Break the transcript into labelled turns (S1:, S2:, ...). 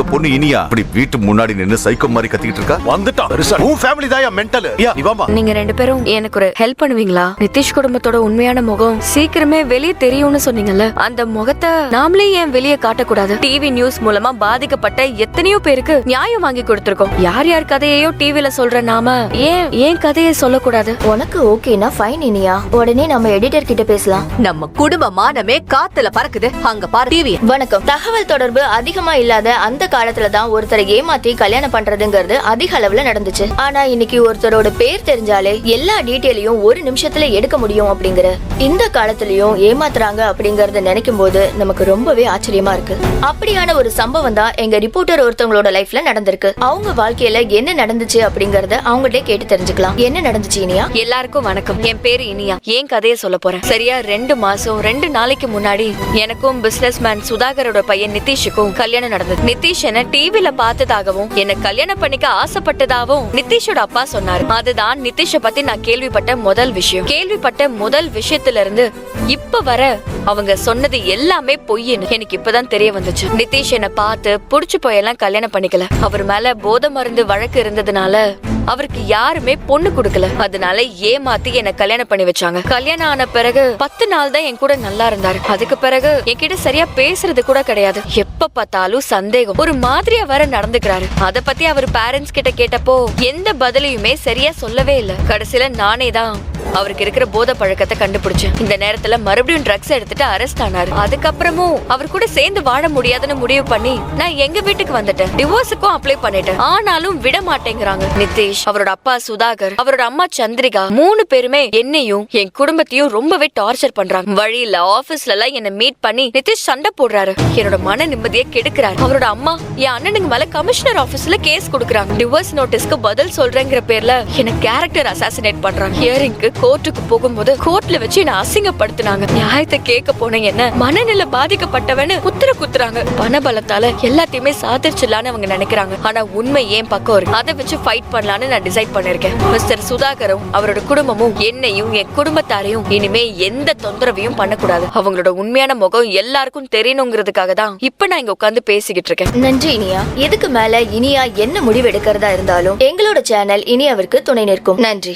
S1: உங்க பொண்ணு இனியா? இப்படி வீட்டு முன்னாடி நின்னு சைக்கோ மாதிரி கத்திக்கிட்டு இருக்கா?
S2: வந்துட்டான். பெருசா உன் ஃபேமிலி தான் மென்டல்
S3: நீங்க ரெண்டு பேரும் எனக்கு ஒரு ஹெல்ப் பண்ணுவீங்களா? நிதிஷ் குடும்பத்தோட உண்மையான முகம் சீக்கிரமே வெளியே தெரியும்னு சொன்னீங்கல்ல அந்த முகத்தை நாமளே ஏன் வெளியே காட்டக்கூடாது? டிவி நியூஸ் மூலமா பாதிக்கப்பட்ட எத்தனையோ பேருக்கு நியாயம் வாங்கி கொடுத்திருக்கோம். யார் யார் கதையையோ டிவில சொல்ற நாம ஏன் ஏன் கதையை சொல்லக்கூடாது?
S4: உனக்கு ஓகேனா ஃபைன் இனியா. உடனே நம்ம எடிட்டர் கிட்ட பேசலாம்.
S5: நம்ம குடும்ப மானமே காத்துல பறக்குது. அங்க பாரு டிவி
S4: வணக்கம். தகவல் தொடர்பு அதிகமா இல்லாத அந்த காலத்துல தான் ஒருத்தரை ஏமாத்தி கல்யாணம் பண்றதுங்கிறது அதிக அளவுல நடந்துச்சு. ஆனா இன்னைக்கு ஒருத்தரோட பேர் தெரிஞ்சாலே எல்லா டீட்டெயிலையும் ஒரு நிமிஷத்துல எடுக்க முடியும் அப்படிங்கிற இந்த காலத்துலயும் ஏமாத்துறாங்க அப்படிங்கறத நினைக்கும் போது நமக்கு ரொம்பவே ஆச்சரியமா இருக்கு. அப்படியான ஒரு சம்பவம் தான் எங்க ரிப்போர்ட்டர் ஒருத்தவங்களோட லைஃப்ல நடந்திருக்கு. அவங்க வாழ்க்கையில என்ன நடந்துச்சு அப்படிங்கறத அவங்கள்ட்ட கேட்டு தெரிஞ்சுக்கலாம். என்ன நடந்துச்சு இனியா?
S3: எல்லாருக்கும் வணக்கம். என் பேரு இனியா. ஏன் கதையை சொல்ல போறேன்? சரியா ரெண்டு மாசம் ரெண்டு நாளைக்கு முன்னாடி எனக்கும் பிசினஸ் மேன் சுதாகரோட பையன் நிதிஷுக்கும் கல்யாணம் நடந்தது. நிதிஷ் என்ன டிவில பார்த்ததாகவும் என்ன கல்யாணம் பண்ணிக்க ஆசைப்பட்டதாகவும் நிதிஷோட அப்பா சொன்னாரு. அதுதான் நிதிஷ பத்தி நான் கேள்விப்பட்ட முதல் விஷயம். கேள்விப்பட்ட முதல் விஷயத்துல இருந்து இப்ப வர அவங்க சொன்னது எல்லாமே பொய்ன்னு எனக்கு இப்பதான் தெரிய வந்துச்சு. நிதிஷ் என்ன பார்த்து புடிச்சு போயெல்லாம் கல்யாணம் பண்ணிக்கல. அவர் மேல போத மருந்து வழக்கு இருந்ததுனால அவருக்கு யாருமே பொண்ணு கொடுக்கல. அதனால ஏமாத்தி என்ன கல்யாணம் பண்ணி வச்சாங்க. கல்யாணம் ஆன பிறகு பத்து நாள் தான் என் கூட நல்லா இருந்தாரு. அதுக்கு பிறகு என்கிட்ட சரியா பேசுறது கூட கிடையாது. எப்ப பார்த்தாலும் சந்தேகம். ஒரு மாதிரியா வர நடந்துக்கிறாரு. அத பத்தி அவர் பேரண்ட்ஸ் கிட்ட கேட்டப்போ எந்த பதிலையுமே சரியா சொல்லவே இல்ல. கடைசியில நானே தான் அவருக்கு இருக்கிற போத பழக்கத்தை கண்டுபிடிச்சேன் இந்த நேரத்துல மறுபடியும் ட்ரக்ஸ் எடுத்துட்டு அரெஸ்ட் ஆனாரு. அதுக்கப்புறமும் அவர் கூட சேர்ந்து வாழ முடியாதுன்னு முடிவு பண்ணி நான் எங்க வீட்டுக்கு வந்துட்டேன். டிவோர்ஸுக்கும் அப்ளை பண்ணிட்டேன். ஆனாலும் விட மாட்டேங்கிறாங்க. நிதிஷ் அவரோட அப்பா சுதாகர் அவரோட அம்மா சந்திரிகா மூணு பேருமே என்னையும் என் குடும்பத்தையும் ரொம்பவே டார்ச்சர் பண்றாங்க. வழியில ஆபீஸ்ல எல்லாம் என்ன மீட் பண்ணி நிதிஷ் சண்டை போடுறாரு. என்னோட மன நிம்மதியை கெடுக்கிறாரு. அவரோட அம்மா என் அண்ணனுக்கு மேல கமிஷனர் ஆபீஸ்ல கேஸ் கொடுக்குறாங்க. டிவோர்ஸ் நோட்டீஸ்க்கு பதில் சொல்றேங்கிற பேர்ல என்ன கேரக்டர் அசாசினேட் பண்றாங்க. ஹியரிங்க்கு கோர்ட்டுக்கு போகும்போது கோர்ட்ல வச்சு என்ன அசிங்கப்படுத்தினாங்க. நியாயத்தை கேட்க போன என்ன மனநிலை பாதிக்கப்பட்டவன்னு குத்துற குத்துறாங்க. பணபலத்தால எல்லாத்தையுமே சாதிச்சிடலான்னு அவங்க நினைக்கிறாங்க. ஆனா உண்மை ஏன் பக்கம் இருக்கு? அதை வச்சு ஃபைட் பண்ணலான்னு நான் டிசைட் பண்ணிருக்கேன். மிஸ்டர் சுதாகரும் அவரோட குடும்பமும் என்னையும் என் குடும்பத்தாரையும் இனிமே எந்த தொந்தரவையும் பண்ணக்கூடாது. அவங்களோட உண்மையான முகம் எல்லாருக்கும் தெரியணுங்கிறதுக்காக தான் இப்ப நான் இங்க உட்காந்து பேசிக்கிட்டு இருக்கேன்.
S4: நன்றி இனியா. இதுக்கு மேல இனியா என்ன முடிவு எடுக்கிறதா இருந்தாலும் எங்களோட சேனல் இனியாவிற்கு துணை நிற்கும். நன்றி.